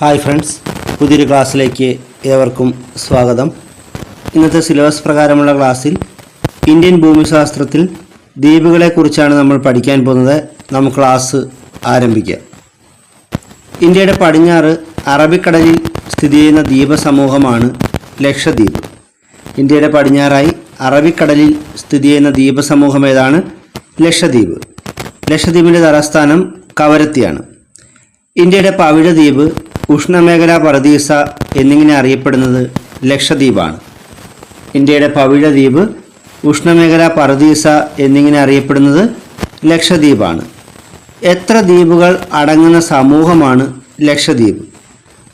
Hi friends പുതിയൊരു ക്ലാസ്സിലേക്ക് ഏവർക്കും സ്വാഗതം. ഇന്നത്തെ സിലബസ് പ്രകാരമുള്ള ക്ലാസ്സിൽ ഇന്ത്യൻ ഭൂമിശാസ്ത്രത്തിൽ ദ്വീപുകളെക്കുറിച്ചാണ് നമ്മൾ പഠിക്കാൻ പോകുന്നത്. നമുക്ക് ക്ലാസ് ആരംഭിക്കാം. ഇന്ത്യയുടെ പടിഞ്ഞാറ് അറബിക്കടലിൽ സ്ഥിതി ചെയ്യുന്ന ദ്വീപസമൂഹമാണ് ലക്ഷദ്വീപ്. ഇന്ത്യയുടെ പടിഞ്ഞാറായി അറബിക്കടലിൽ സ്ഥിതി ചെയ്യുന്ന ദ്വീപസമൂഹം ഏതാണ്? ലക്ഷദ്വീപ്. ലക്ഷദ്വീപിന്റെ തലസ്ഥാനം കവരത്തിയാണ്. ഇന്ത്യയുടെ പവിഴദ്വീപ് ഉഷ്ണമേഖലാ പറദീസ എന്നിങ്ങനെ അറിയപ്പെടുന്നത് ലക്ഷദ്വീപാണ്. ഇന്ത്യയുടെ പവിഴദ്വീപ് ഉഷ്ണമേഖലാ പറദീസ എന്നിങ്ങനെ അറിയപ്പെടുന്നത് ലക്ഷദ്വീപാണ്. എത്ര ദ്വീപുകൾ അടങ്ങുന്ന സമൂഹമാണ് ലക്ഷദ്വീപ്?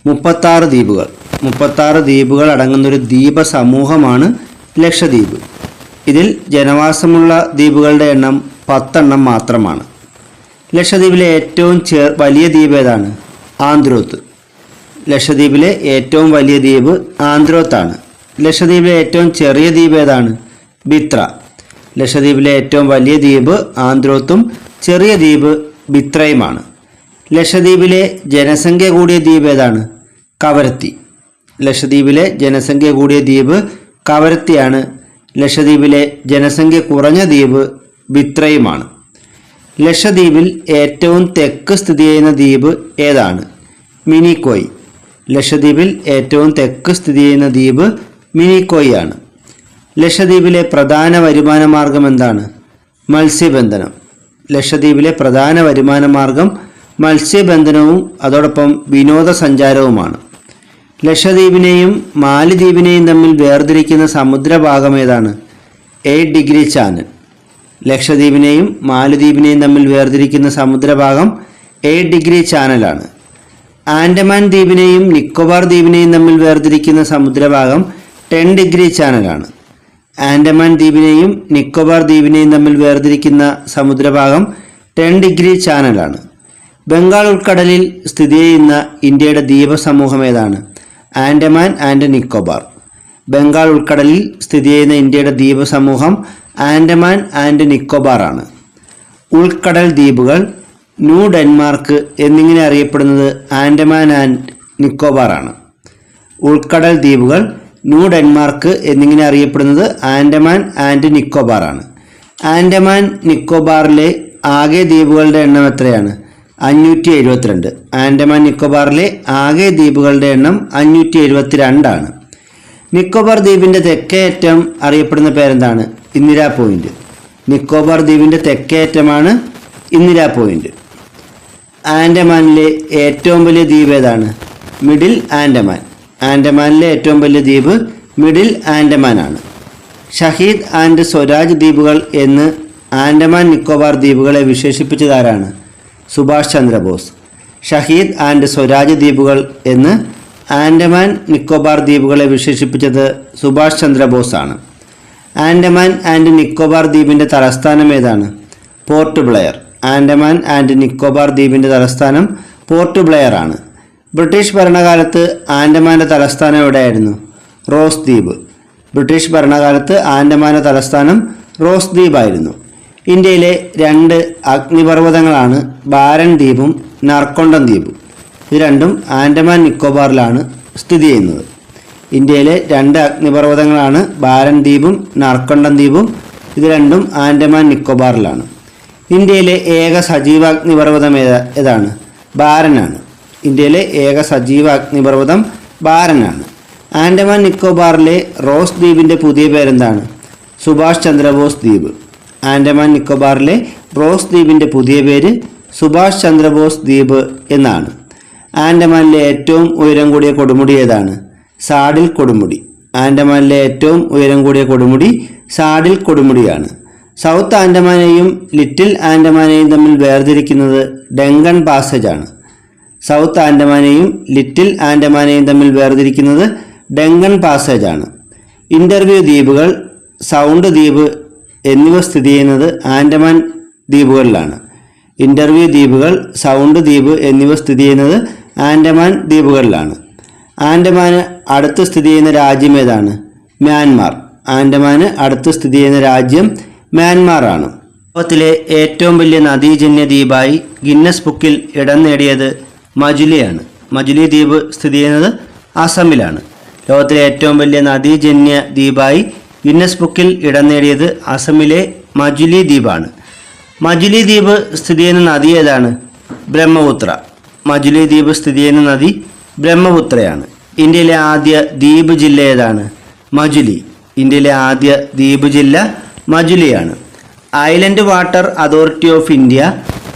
മുപ്പത്താറ് ദ്വീപുകൾ. മുപ്പത്താറ് ദ്വീപുകൾ അടങ്ങുന്നൊരു ദ്വീപ സമൂഹമാണ് ലക്ഷദ്വീപ്. ഇതിൽ ജനവാസമുള്ള ദ്വീപുകളുടെ എണ്ണം പത്തെണ്ണം മാത്രമാണ്. ലക്ഷദ്വീപിലെ ഏറ്റവും വലിയ ദ്വീപ് ഏതാണ് ആന്ത്രോത്ത്. ലക്ഷദ്വീപിലെ ഏറ്റവും വലിയ ദ്വീപ് ആന്ത്രോത്താണ്. ലക്ഷദ്വീപിലെ ഏറ്റവും ചെറിയ ദ്വീപ് ഏതാണ്? ബിത്ര. ലക്ഷദ്വീപിലെ ഏറ്റവും വലിയ ദ്വീപ് ആന്ത്രോത്തും ചെറിയ ദ്വീപ് ബിത്രയുമാണ്. ലക്ഷദ്വീപിലെ ജനസംഖ്യ കൂടിയ ദ്വീപ് ഏതാണ്? കവരത്തി. ലക്ഷദ്വീപിലെ ജനസംഖ്യ കൂടിയ ദ്വീപ് കവരത്തിയാണ്. ലക്ഷദ്വീപിലെ ജനസംഖ്യ കുറഞ്ഞ ദ്വീപ് ബിത്രയുമാണ്. ലക്ഷദ്വീപിൽ ഏറ്റവും തെക്ക് സ്ഥിതി ചെയ്യുന്ന ദ്വീപ് ഏതാണ്? മിനിക്കോയ്. ലക്ഷദ്വീപിൽ ഏറ്റവും തെക്ക് സ്ഥിതി ചെയ്യുന്ന ദ്വീപ് മിനിക്കോയ് ആണ് ലക്ഷദ്വീപിലെ പ്രധാന വരുമാന മാർഗം എന്താണ്? മത്സ്യബന്ധനം. ലക്ഷദ്വീപിലെ പ്രധാന വരുമാന മാർഗം മത്സ്യബന്ധനവും അതോടൊപ്പം വിനോദസഞ്ചാരവുമാണ്. ലക്ഷദ്വീപിനെയും മാലിദ്വീപിനെയും തമ്മിൽ വേർതിരിക്കുന്ന സമുദ്രഭാഗം ഏതാണ്? Eight degree channel. ലക്ഷദ്വീപിനെയും മാലിദ്വീപിനെയും തമ്മിൽ വേർതിരിക്കുന്ന സമുദ്രഭാഗം എയ്റ്റ് ഡിഗ്രി ചാനലാണ്. ആൻഡമാൻ ദ്വീപിനെയും നിക്കോബാർ ദ്വീപിനെയും തമ്മിൽ വേർതിരിക്കുന്ന സമുദ്രഭാഗം ടെൻ ഡിഗ്രി ചാനലാണ്. ആൻഡമാൻ ദ്വീപിനെയും നിക്കോബാർ ദ്വീപിനെയും തമ്മിൽ വേർതിരിക്കുന്ന സമുദ്രഭാഗം ടെൻ ഡിഗ്രി ചാനലാണ്. ബംഗാൾ ഉൾക്കടലിൽ സ്ഥിതി ചെയ്യുന്ന ഇന്ത്യയുടെ ദ്വീപസമൂഹം ഏതാണ്? ആൻഡമാൻ ആൻഡ് നിക്കോബാർ. ബംഗാൾ ഉൾക്കടലിൽ സ്ഥിതി ചെയ്യുന്ന ഇന്ത്യയുടെ ദ്വീപസമൂഹം ആൻഡമാൻ ആൻഡ് നിക്കോബാർ ആണ് ഉൾക്കടൽ ദ്വീപുകൾ ന്യൂ ഡെൻമാർക്ക് എന്നിങ്ങനെ അറിയപ്പെടുന്നത് ആൻഡമാൻ ആൻഡ് നിക്കോബാർ ആണ് ഉൾക്കടൽ ദ്വീപുകൾ ന്യൂ ഡെൻമാർക്ക് എന്നിങ്ങനെ അറിയപ്പെടുന്നത് ആൻഡമാൻ ആൻഡ് നിക്കോബാർ ആണ് ആൻഡമാൻ നിക്കോബാറിലെ ആകെ ദ്വീപുകളുടെ എണ്ണം എത്രയാണ്? അഞ്ഞൂറ്റി എഴുപത്തിരണ്ട് ആൻഡമാൻ നിക്കോബാറിലെ ആകെ ദ്വീപുകളുടെ എണ്ണം അഞ്ഞൂറ്റി എഴുപത്തിരണ്ടാണ് നിക്കോബാർ ദ്വീപിന്റെ തെക്കേയറ്റം അറിയപ്പെടുന്ന പേരെന്താണ്? ഇന്ദിരാ പോയിന്റ്. നിക്കോബാർ ദ്വീപിന്റെ തെക്കേയറ്റമാണ് ഇന്ദിരാ പോയിന്റ്. ആൻഡമാനിലെ ഏറ്റവും വലിയ ദ്വീപ് ഏതാണ്? മിഡിൽ ആൻഡമാൻ. ആൻഡമാനിലെ ഏറ്റവും വലിയ ദ്വീപ് മിഡിൽ ആൻഡമാൻ ആണ്. ഷഹീദ് ആൻഡ് സ്വരാജ് ദ്വീപുകൾ എന്ന് ആൻഡമാൻ നിക്കോബാർ ദ്വീപുകളെ വിശേഷിപ്പിച്ചതാരാണ് സുഭാഷ് ചന്ദ്രബോസ്. ഷഹീദ് ആൻഡ് സ്വരാജ് ദ്വീപുകൾ എന്ന് ആൻഡമാൻ നിക്കോബാർ ദ്വീപുകളെ വിശേഷിപ്പിച്ചത് സുഭാഷ് ചന്ദ്രബോസ് ആണ്. ആൻഡമാൻ ആൻഡ് നിക്കോബാർ ദ്വീപിന്റെ തലസ്ഥാനം ഏതാണ്? പോർട്ട് ബ്ലെയർ. ആൻഡമാൻ ആൻഡ് നിക്കോബാർ ദ്വീപിന്റെ തലസ്ഥാനം പോർട്ട് ബ്ലെയർ ആണ്. ബ്രിട്ടീഷ് ഭരണകാലത്ത് ആൻഡമാന്റെ തലസ്ഥാനം എവിടെയായിരുന്നു? റോസ് ദ്വീപ്. ബ്രിട്ടീഷ് ഭരണകാലത്ത് ആൻഡമാന്റെ തലസ്ഥാനം റോസ് ദ്വീപ് ആയിരുന്നു ഇന്ത്യയിലെ രണ്ട് അഗ്നിപർവതങ്ങളാണ് ബാരൻ ദ്വീപും നർക്കൊണ്ടം ദ്വീപും. ഇത് രണ്ടും ആൻഡമാൻ നിക്കോബാറിലാണ് സ്ഥിതി ചെയ്യുന്നത്. ഇന്ത്യയിലെ രണ്ട് അഗ്നിപർവതങ്ങളാണ് ബാരൻ ദ്വീപും നാർക്കൊണ്ടം ദ്വീപും. ഇത് രണ്ടും ആൻഡമാൻ നിക്കോബാറിലാണ്. ഇന്ത്യയിലെ ഏക സജീവ അഗ്നിപർവതം ഏതാ ഏതാണ്? ബാരനാണ്. ഇന്ത്യയിലെ ഏക സജീവ അഗ്നിപർവതം ബാരനാണ്. ആൻഡമാൻ നിക്കോബാറിലെ റോസ് ദ്വീപിന്റെ പുതിയ പേരെന്താണ്? സുഭാഷ് ചന്ദ്രബോസ് ദ്വീപ്. ആൻഡമാൻ നിക്കോബാറിലെ റോസ് ദ്വീപിന്റെ പുതിയ പേര് സുഭാഷ് ചന്ദ്രബോസ് ദ്വീപ് എന്നാണ്. ആൻഡമാനിലെ ഏറ്റവും ഉയരം കൂടിയ കൊടുമുടി ഏതാണ്? സാഡിൽ കൊടുമുടി. ആൻഡമാനിലെ ഏറ്റവും ഉയരം കൂടിയ കൊടുമുടി സാഡിൽ കൊടുമുടിയാണ്. സൗത്ത് ആൻഡമാനെയും ലിറ്റിൽ ആൻഡമാനെയും തമ്മിൽ വേർതിരിക്കുന്നത് ഡെങ്കൺ പാസേജ് ആണ് സൗത്ത് ആൻഡമാനെയും ലിറ്റിൽ ആൻഡമാനെയും തമ്മിൽ വേർതിരിക്കുന്നത് ഡെങ്കൺ പാസേജ് ആണ് ഇന്റർവ്യൂ ദ്വീപുകൾ സൗണ്ട് ദ്വീപ് എന്നിവ സ്ഥിതി ചെയ്യുന്നത് ആൻഡമാൻ ദ്വീപുകളിലാണ്. ഇന്റർവ്യൂ ദ്വീപുകൾ സൗണ്ട് ദ്വീപ് എന്നിവ സ്ഥിതി ചെയ്യുന്നത് ആൻഡമാൻ ദ്വീപുകളിലാണ്. ആൻഡമാന് അടുത്ത് സ്ഥിതി ചെയ്യുന്ന രാജ്യം ഏതാണ്? മ്യാൻമാർ. ആൻഡമാന് അടുത്ത് സ്ഥിതി ചെയ്യുന്ന രാജ്യം മ്യാൻമാർ ആണ് ലോകത്തിലെ ഏറ്റവും വലിയ നദീജന്യ ദ്വീപായി ഗിന്നസ് ബുക്കിൽ ഇടം നേടിയത് മജുലിയാണ്. മജുലി ദ്വീപ് സ്ഥിതി ചെയ്യുന്നത് അസമിലാണ് ലോകത്തിലെ ഏറ്റവും വലിയ നദീജന്യ ദ്വീപായി ഗിന്നസ് ബുക്കിൽ ഇടം നേടിയത് അസമിലെ മജുലി ദ്വീപാണ്. മജുലി ദ്വീപ് സ്ഥിതി ചെയ്യുന്ന നദി ഏതാണ്? ബ്രഹ്മപുത്ര. മജുലി ദ്വീപ് സ്ഥിതി ചെയ്യുന്ന നദി ബ്രഹ്മപുത്രയാണ്. ഇന്ത്യയിലെ ആദ്യ ദ്വീപ് ജില്ല ഏതാണ്? മജുലി. ഇന്ത്യയിലെ ആദ്യ ദ്വീപ് ജില്ല മജുലിയാണ്. Island water authority of India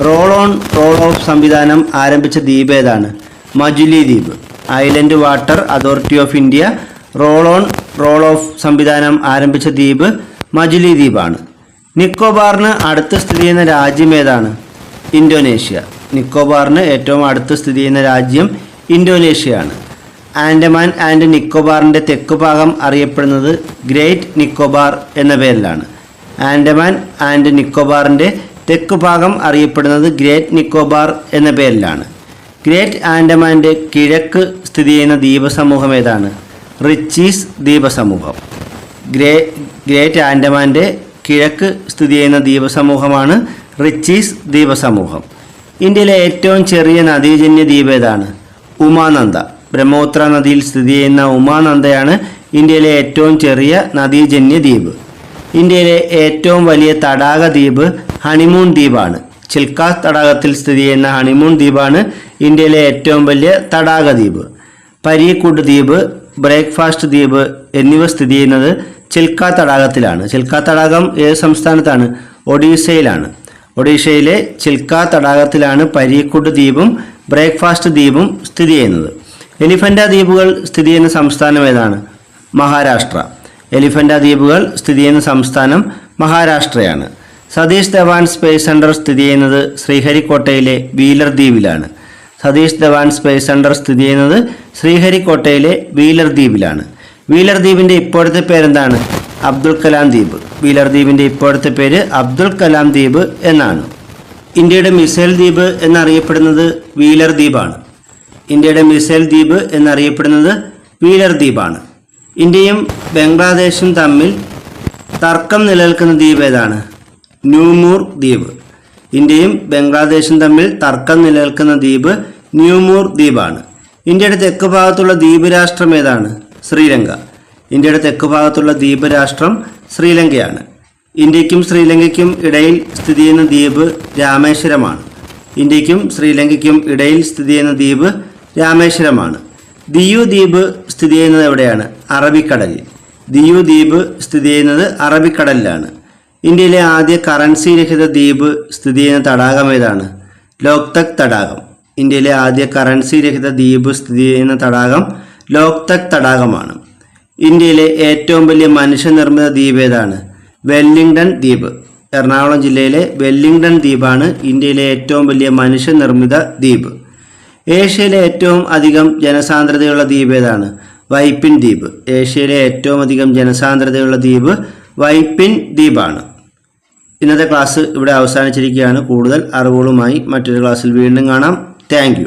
roll on roll off സംവിധാനം ആരംഭിച്ച ദ്വീപ് ഏതാണ്? മജുലി ദ്വീപ്. Island water authority of India roll on roll off സംവിധാനം ആരംഭിച്ച ദ്വീപ് മജുലി ദ്വീപാണ്. നിക്കോബാറിന് അടുത്ത് സ്ഥിതി ചെയ്യുന്ന രാജ്യം ഏതാണ്? ഇന്തോനേഷ്യ. നിക്കോബാറിന് ഏറ്റവും അടുത്ത് സ്ഥിതി ചെയ്യുന്ന രാജ്യം ഇന്തോനേഷ്യയാണ്. ആൻഡമാൻ ആൻഡ് നിക്കോബാറിന്റെ തെക്ക് ഭാഗം അറിയപ്പെടുന്നത് ഗ്രേറ്റ് നിക്കോബാർ എന്ന പേരിലാണ്. ആൻഡമാൻ ആൻഡ് നിക്കോബാറിന്റെ തെക്ക് ഭാഗം അറിയപ്പെടുന്നത് ഗ്രേറ്റ് നിക്കോബാർ എന്ന പേരിലാണ്. ഗ്രേറ്റ് ആൻഡമാന്റെ കിഴക്ക് സ്ഥിതി ചെയ്യുന്ന ദ്വീപസമൂഹം ഏതാണ്? റിച്ചീസ് ദ്വീപസമൂഹം. ഗ്രേ ഗ്രേറ്റ് ആൻഡമാന്റെ കിഴക്ക് സ്ഥിതി ചെയ്യുന്ന ദ്വീപസമൂഹമാണ് റിച്ചീസ് ദ്വീപസമൂഹം. ഇന്ത്യയിലെ ഏറ്റവും ചെറിയ നദീജന്യ ദ്വീപ് ഏതാണ്? ഉമാനന്ദ. ബ്രഹ്മപുത്ര നദിയിൽ സ്ഥിതി ചെയ്യുന്ന ഉമാനന്ദയാണ് ഇന്ത്യയിലെ ഏറ്റവും ചെറിയ നദീജന്യ ദ്വീപ്. ഇന്ത്യയിലെ ഏറ്റവും വലിയ തടാക ദ്വീപ് ഹണിമൂൺ ദ്വീപാണ്. ചിൽക്കാ തടാകത്തിൽ സ്ഥിതി ചെയ്യുന്ന ഹണിമൂൺ ദ്വീപാണ് ഇന്ത്യയിലെ ഏറ്റവും വലിയ തടാക ദ്വീപ്. പരീക്കുട് ദ്വീപ് ബ്രേക്ക്ഫാസ്റ്റ് ദ്വീപ് എന്നിവ സ്ഥിതി ചെയ്യുന്നത് ചിൽക്ക തടാകത്തിലാണ്. ചിൽക്ക തടാകം ഏത് സംസ്ഥാനത്താണ്? ഒഡീഷയിലാണ്. ഒഡീഷയിലെ ചിൽക്ക തടാകത്തിലാണ് പരീക്കുട് ദ്വീപും ബ്രേക്ക്ഫാസ്റ്റ് ദ്വീപും സ്ഥിതി ചെയ്യുന്നത്. എലിഫന്റ ദ്വീപുകൾ സ്ഥിതി ചെയ്യുന്ന സംസ്ഥാനം ഏതാണ്? മഹാരാഷ്ട്ര. എലിഫന്റ ദ്വീപുകൾ സ്ഥിതി ചെയ്യുന്ന സംസ്ഥാനം മഹാരാഷ്ട്രയാണ്. സതീഷ് ധവാൻ സ്പേസ് സെന്റർ സ്ഥിതി ചെയ്യുന്നത് ശ്രീഹരിക്കോട്ടയിലെ വീലർ ദ്വീപിലാണ് സതീഷ് ധവാൻ സ്പേസ് സെന്റർ സ്ഥിതി ചെയ്യുന്നത് ശ്രീഹരിക്കോട്ടയിലെ വീലർ ദ്വീപിലാണ് വീലർ ദ്വീപിന്റെ ഇപ്പോഴത്തെ പേരെന്താണ്? അബ്ദുൽ കലാം ദ്വീപ്. വീലർ ദ്വീപിന്റെ ഇപ്പോഴത്തെ പേര് അബ്ദുൽ കലാം ദ്വീപ് എന്നാണ്. ഇന്ത്യയുടെ മിസൈൽ ദ്വീപ് എന്നറിയപ്പെടുന്നത് വീലർ ദ്വീപാണ് ഇന്ത്യയുടെ മിസൈൽ ദ്വീപ് എന്നറിയപ്പെടുന്നത് വീലർ ദ്വീപാണ് ഇന്ത്യയും ബംഗ്ലാദേശും തമ്മിൽ തർക്കം നിലനിൽക്കുന്ന ദ്വീപ് ഏതാണ്? ന്യൂമൂർ ദ്വീപ്. ഇന്ത്യയും ബംഗ്ലാദേശും തമ്മിൽ തർക്കം നിലനിൽക്കുന്ന ദ്വീപ് ന്യൂമൂർ ദ്വീപാണ്. ഇന്ത്യയുടെ തെക്ക് ഭാഗത്തുള്ള ദ്വീപ് രാഷ്ട്രം ഏതാണ്? ശ്രീലങ്ക. ഇന്ത്യയുടെ തെക്ക് ഭാഗത്തുള്ള ദ്വീപ് രാഷ്ട്രം ശ്രീലങ്കയാണ്. ഇന്ത്യക്കും ശ്രീലങ്കയ്ക്കും ഇടയിൽ സ്ഥിതി ചെയ്യുന്ന ദ്വീപ് രാമേശ്വരമാണ്. ഇന്ത്യക്കും ശ്രീലങ്കയ്ക്കും ഇടയിൽ സ്ഥിതി ചെയ്യുന്ന ദ്വീപ് രാമേശ്വരമാണ്. ദിയു ദ്വീപ് സ്ഥിതി ചെയ്യുന്നത് എവിടെയാണ്? അറബിക്കടലിൽ ദിയു ദ്വീപ് സ്ഥിതി ചെയ്യുന്നത് അറബിക്കടലിലാണ്. ഇന്ത്യയിലെ ആദ്യ കറൻസി രഹിത ദ്വീപ് സ്ഥിതി ചെയ്യുന്ന തടാകം ഏതാണ്? ലോക്തക് തടാകം. ഇന്ത്യയിലെ ആദ്യ കറൻസി രഹിത ദ്വീപ് സ്ഥിതി ചെയ്യുന്ന തടാകം ലോക്തക് തടാകമാണ്. ഇന്ത്യയിലെ ഏറ്റവും വലിയ മനുഷ്യനിർമ്മിത ദ്വീപ് ഏതാണ്? വെല്ലിംഗ്ടൺ ദ്വീപ്. എറണാകുളം ജില്ലയിലെ വെല്ലിംഗ്ടൺ ദ്വീപാണ് ഇന്ത്യയിലെ ഏറ്റവും വലിയ മനുഷ്യനിർമ്മിത ദ്വീപ്. ഏഷ്യയിലെ ഏറ്റവും അധികം ജനസാന്ദ്രതയുള്ള ദ്വീപ് ഏതാണ്? വൈപ്പിൻ ദ്വീപ്. ഏഷ്യയിലെ ഏറ്റവും അധികം ജനസാന്ദ്രതയുള്ള ദ്വീപ് വൈപ്പിൻ ദ്വീപാണ്. ഇന്നത്തെ ക്ലാസ് ഇവിടെ അവസാനിച്ചിരിക്കുകയാണ്. കൂടുതൽ അറിവുകളുമായി മറ്റൊരു ക്ലാസ്സിൽ വീണ്ടും കാണാം. താങ്ക്